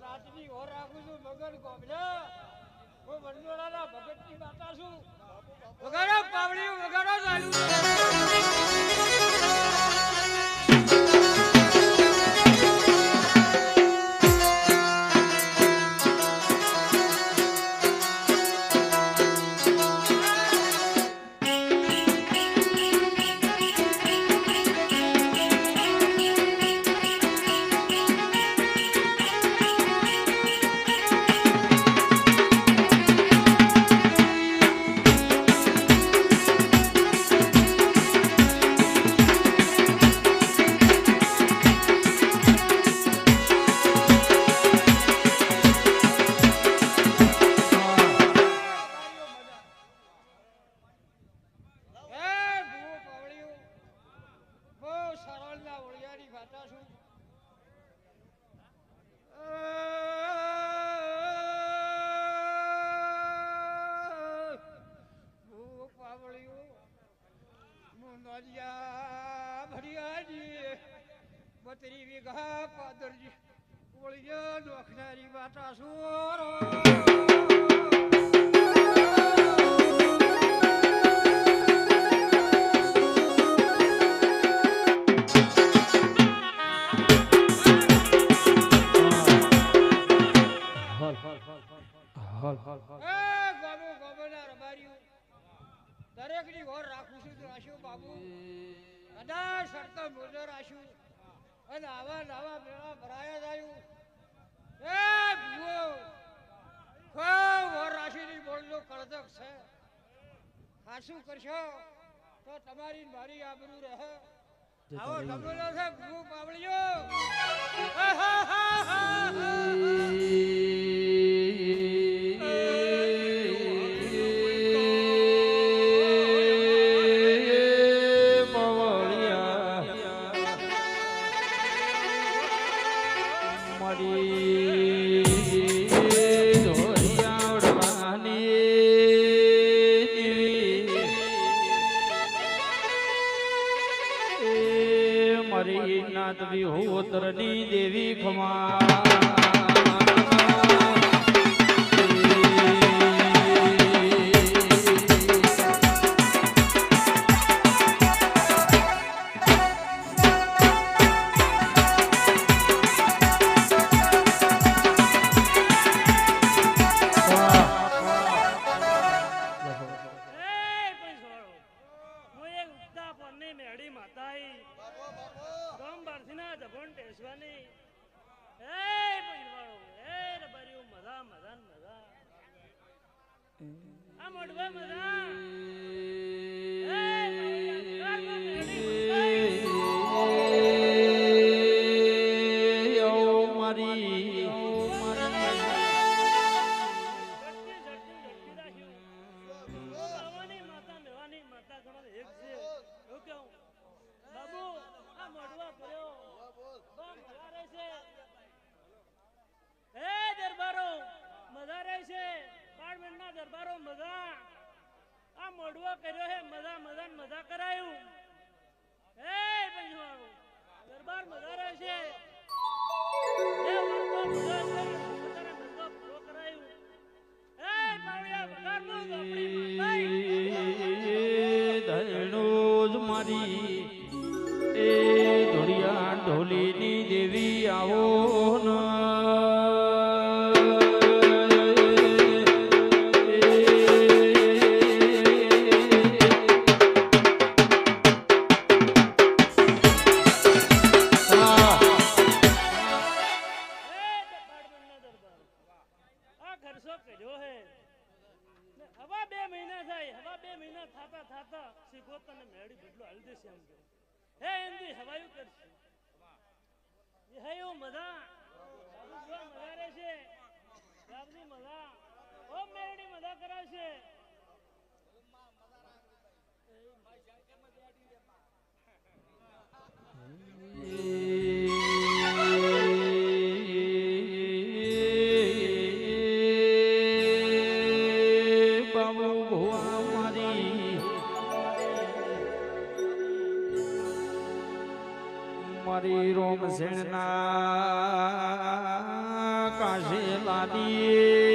રાતની ઓર રાખું છું, મગન ગોબલા હું વંડોળાના ભગતની માતા છું. વગાડો પાવડીઓ વગાડો ચાલુ azul. આ શું કરશો? તો તમારી મારી આબરૂ રહે. આવો ઢગલો છે ભૂ પાવળિયો. હા હા હા હા ડિપાર્ટમેન્ટના દરબારો મજા. આ મોડવો કર્યો હે, મજા મજા મજા કરાયું. હે પંજવાળો દરબાર મજા રહે છે. હે વર્ગો મજા છે, પોતાને મારી, એ ધોળિયા ઢોલીની દેવી આવો. બે થાતા થાતા શીખો તને મેળી બદલો હાલ દેશે એમ કે હે, એમની હવાયું કરશે. હે એવું મજા મજા રહેશે. મજા ઓ, મેળી મજા કરાવશે. મારી રોમ સેણના કાશે લાદી.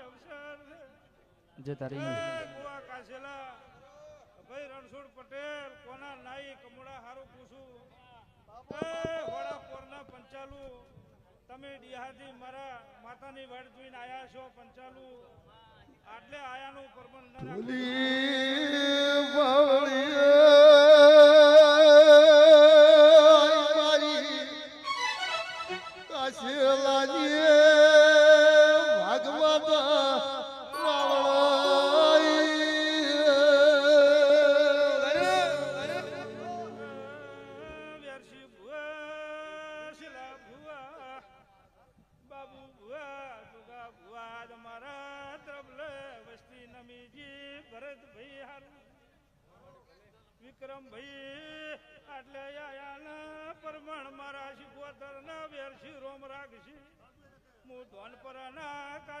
અવસર જે તારી કાશેલા ભાઈ રણછોડ પટેલ કોના નાઈ કમળા હારું પૂછું એ હોળા પોરના પંચાલુ તમે ડિહાથી મારા માતાની વાડ જોઈને આયા છો પંચાલુ આટલે આયાનું પરબંધ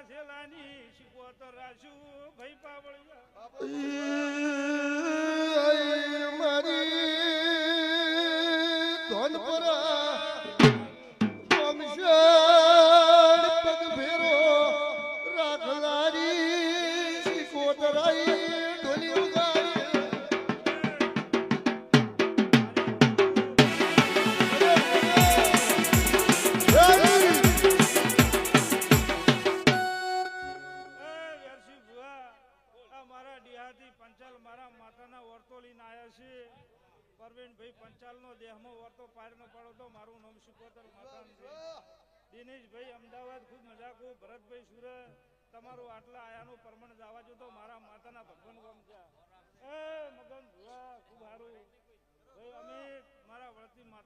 કાશેલાની શિકોતર રાજુ ભાઈ પાવળિયા.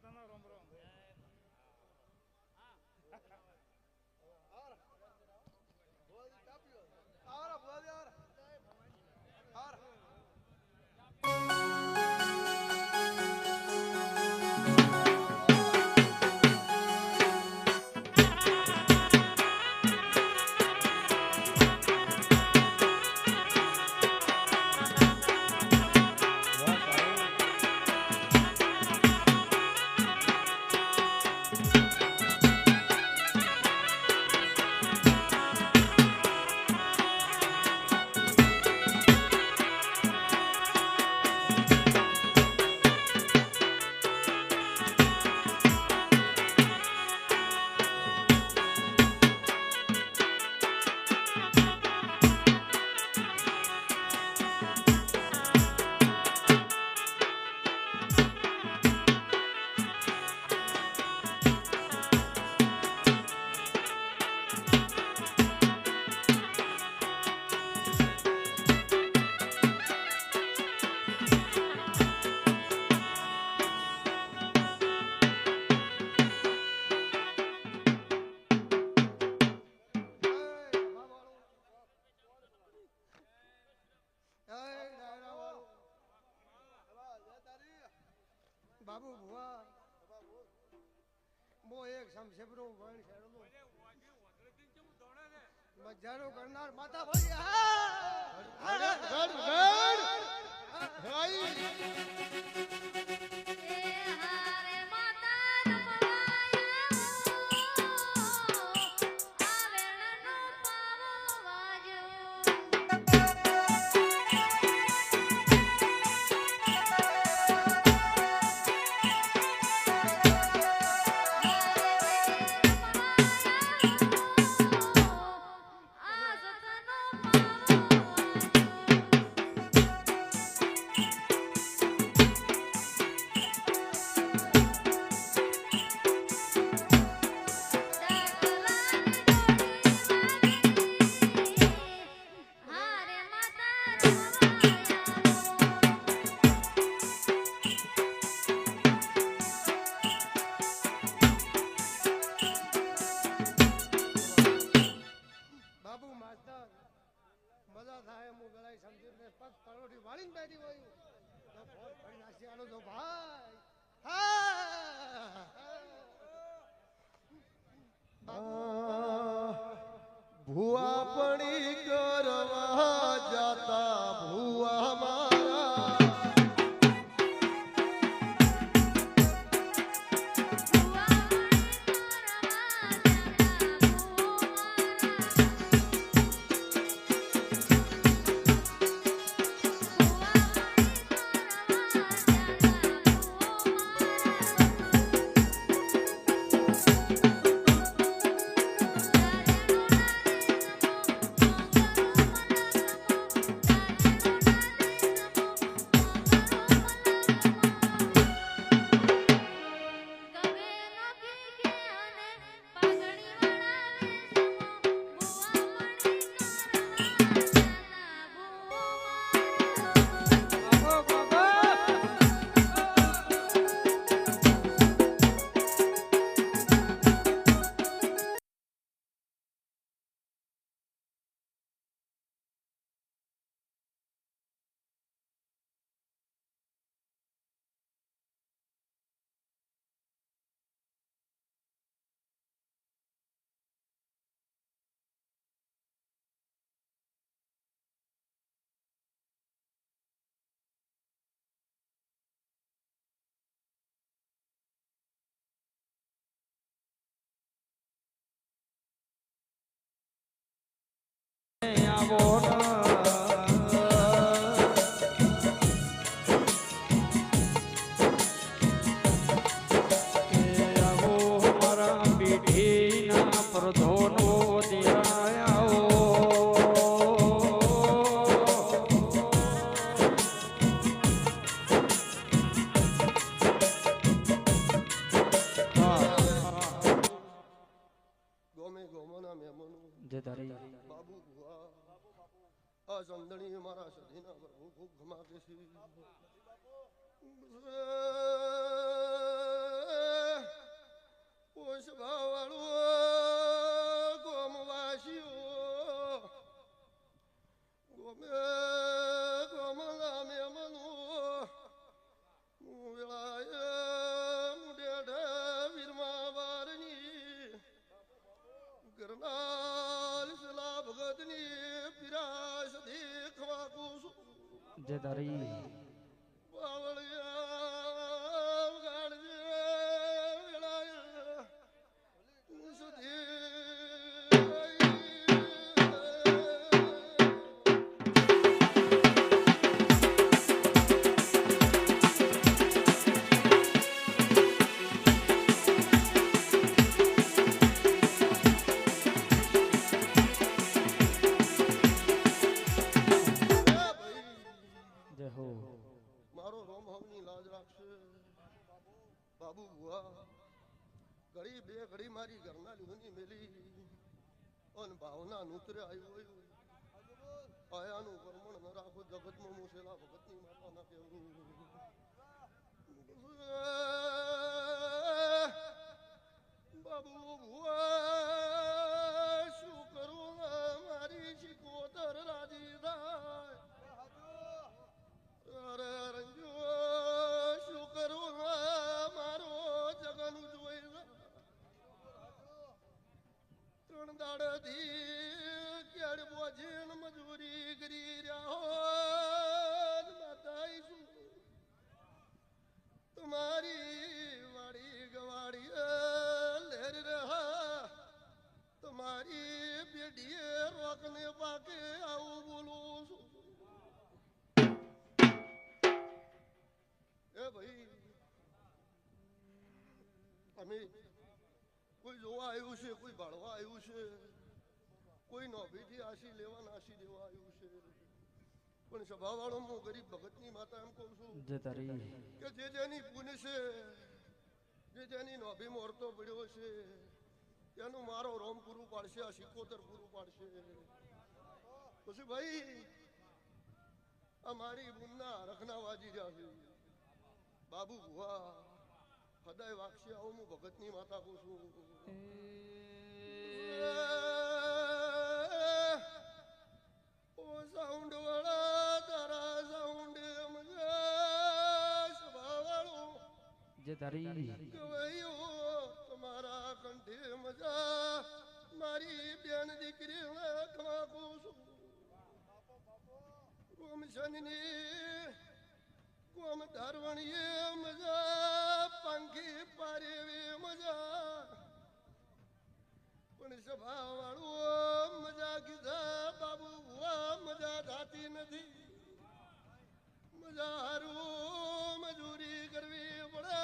tratando de સમજીને પગ પરોઠી વાળીને બેઠી હોય. તો ફોન કરી નાખી આલો તો ભાઈ. ભુવા પડી જે તારી અને ભાવના ઉતર્યા આવ્યું આયાનું કર્મણ ન રાખો, જગતમાં મુસેલા ભગતની માતાના કેવું બાબુ ભુવા ત્રણ દાડથી કેળ બોજીન મજૂરી કરી રહ્યા હો માતાઈ તમારી વાડી ગવાડી લેર રહા તમારી બેડીએ રોકને પાકે આવું બોલું છું. એ ભાઈ, અમે કોઈ જોવા આવ્યું છે કોઈ ભાળવા આવ્યું છે કોઈ નોભીથી આશી લેવા નાશી દેવા આવ્યું છે. પણ સભાવાળો હું ગરીબ ભગતની માતા એમ કહું છું કે જે જેની પુણ્ય છે જે જેની નોભી મોરતો પડ્યો છે તેનું મારો રોમ પૂરું પાડશે આ સિકોતર પૂરું પાડશે. પછી ભાઈ આ મારી બુનના રખના વાજી રહ્યા બાબુ ભુવા હદાય વાગશે આવું હું ભગતની માતા કહું છું. ઓ સાઉન્ડ વાળા તારા સાઉન્ડ જે ધરી તમારા કંઠે મજા મારી બેન દીકરી ખમાકું છું. કોમ શનિની કોમ ધારવણીએ મજા, પંખી પારે મજા. પણ સભા વાળું મજા કીધા, બાબુ ભુવા મજા થતી નથી. મજા હારું મજૂરી કરવી પડે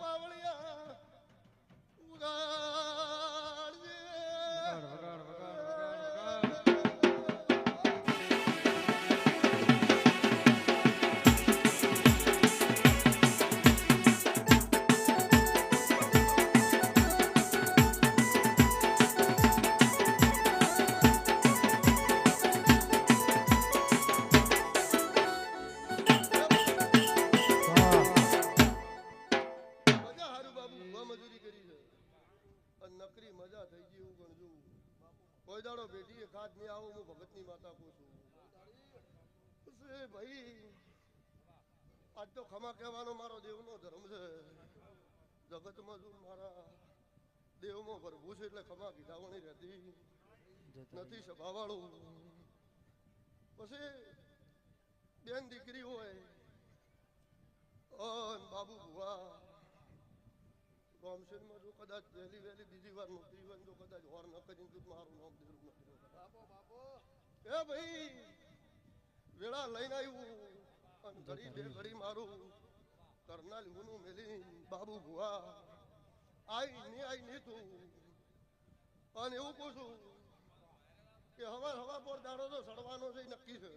પાવળિયા. ઉગાડજે તો ખમા કહેવાનો મારો દેવનો ધર્મ છે. જગતમાં જો મારા દેવમાં ભરવું છે એટલે ખમા કીધાવણી રહેતી. નથી સભાવાળું. પછી બેન દીકરી હોય અન બાબુ ભુવા રોમસેનમાં જો કદાચ વહેલી વહેલી બીજી વાર નોકરી હોય તો જો કદાચ વાર ન કરીને તો મારું નામ દેવું નથી એ ભાઈ વેળા લઈને આવ્યું. અને ઘડી બે મારું કરનાલ હુનું મેલી, બાબુ ભુવા. આઈ ની આઈ ની તું. અને એવું કહું છું કે હવા હવા પર દાડો તો સડવાનો છે નક્કી છે.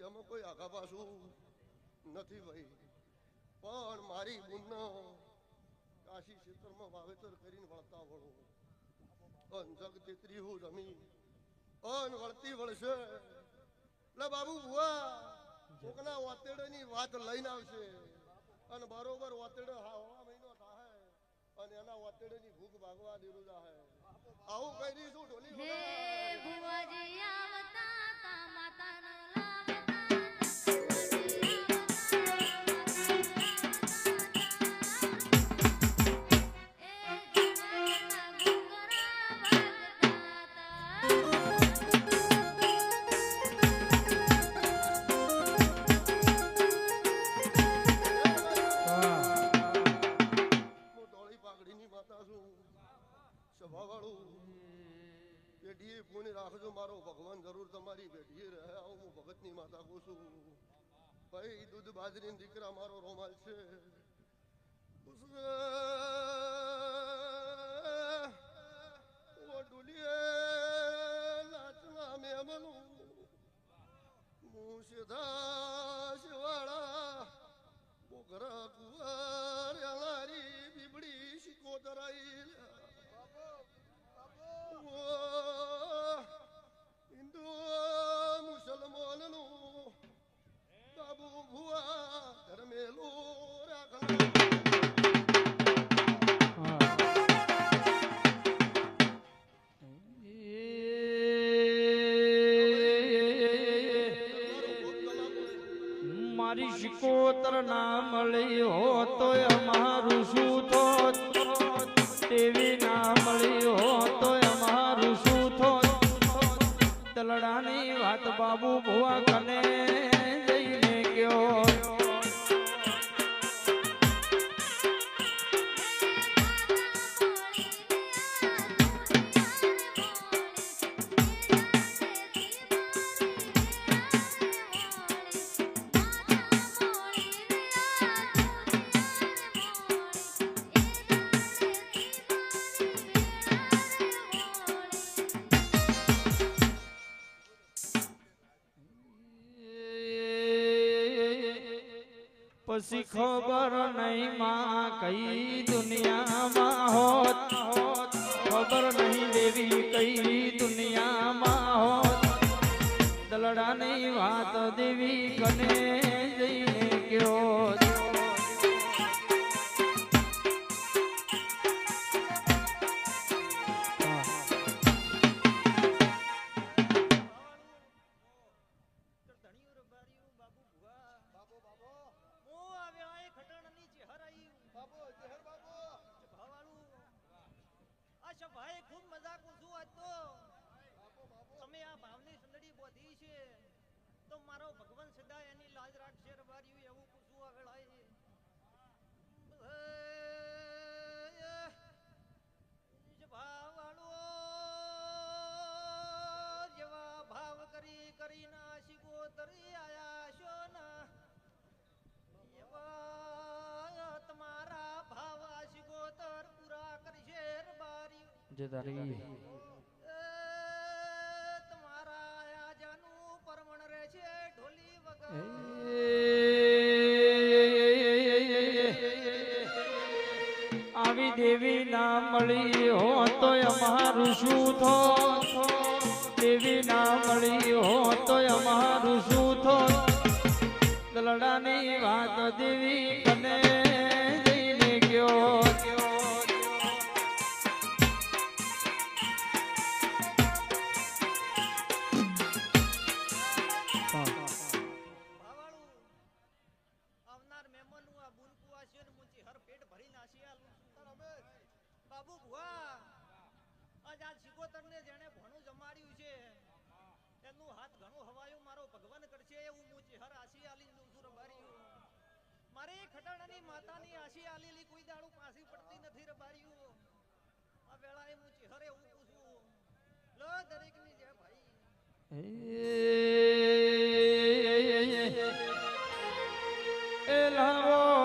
એમાં કોઈ આગા પાછું નથી ભાઈ. પણ મારી બુનનો કાશી ક્ષેત્રમાં વાવેતર કરીને વળતા વળો. અન જગ તેત્રી હું જમી અન વળતી વળશે. એટલે બાબુ ભુવા. કોકના ની વાત લઈને આવશે. અને બરોબર વાતેડો હવા મહિનો થાય અને એના વાતેડાની ભૂખ ભાગવા દેરું જાહે. આવું કહી દઈશું ઢોલી હે ભુવાજી આવતા તા માતાનો શિકોતર ના મળી હો તો અમારું શું થોત? તેવી ના મળી હો તો અમારું શું થોત? તલડાની વાત બાબુ ભુવા કને જઈને ગયો પછી ખબર નહીં માં કઈ દુનિયામાં હોત. ખબર નહીં દેવી કઈ દુનિયામાં હોત. દલડાની વાત દેવી કને જઈને કયો જે તારી તમારા આયા જાનું પરમણ રહેશે ઢોલી વગર આવી દેવી ના મળી હો તો અમારું શું થો દેવી ના મળી હો તો અમારું શું થો દલડાની વાત દેવી બાબુ, ભુવા. આજ આ જેણે ભણું જમાડ્યું છે એનું હાથ ઘણું હવાયું મારો ભગવાન કરશે એવું હું હર આશી આલી દઉં છું મારે ખટાણાની માતાની આશી આલીલી કોઈ દાડું પાછી પડતી નથી રબાર્યું આ વેળાએ હું હર એવું પૂછું, લો દરેકની જય ભાઈ. એ લાવો.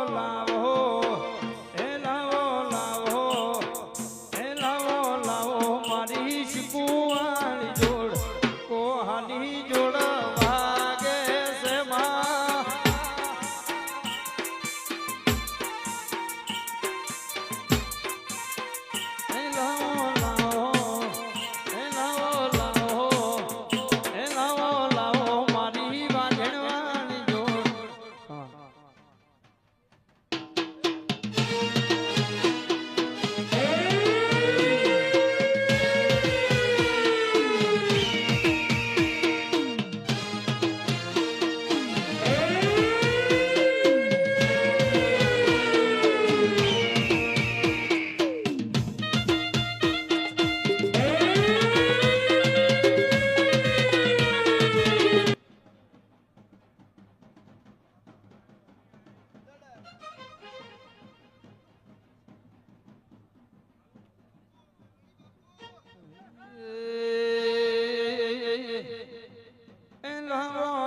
એ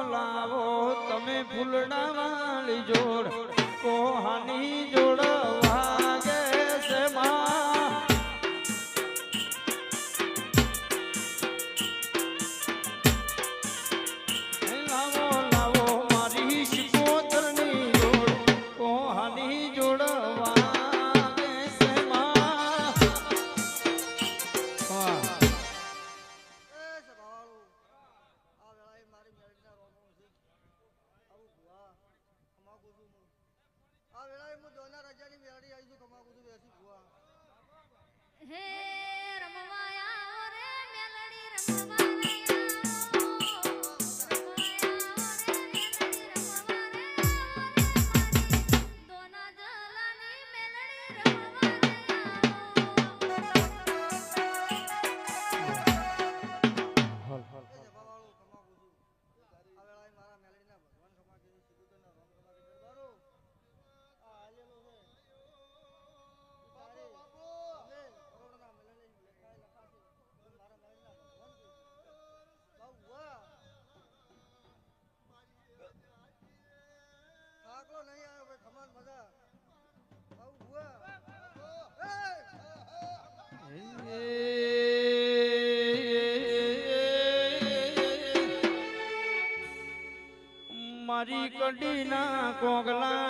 લાવો તમે ફૂલડા વાળી જોડ કોહાની જોડ કડીના કોગલાની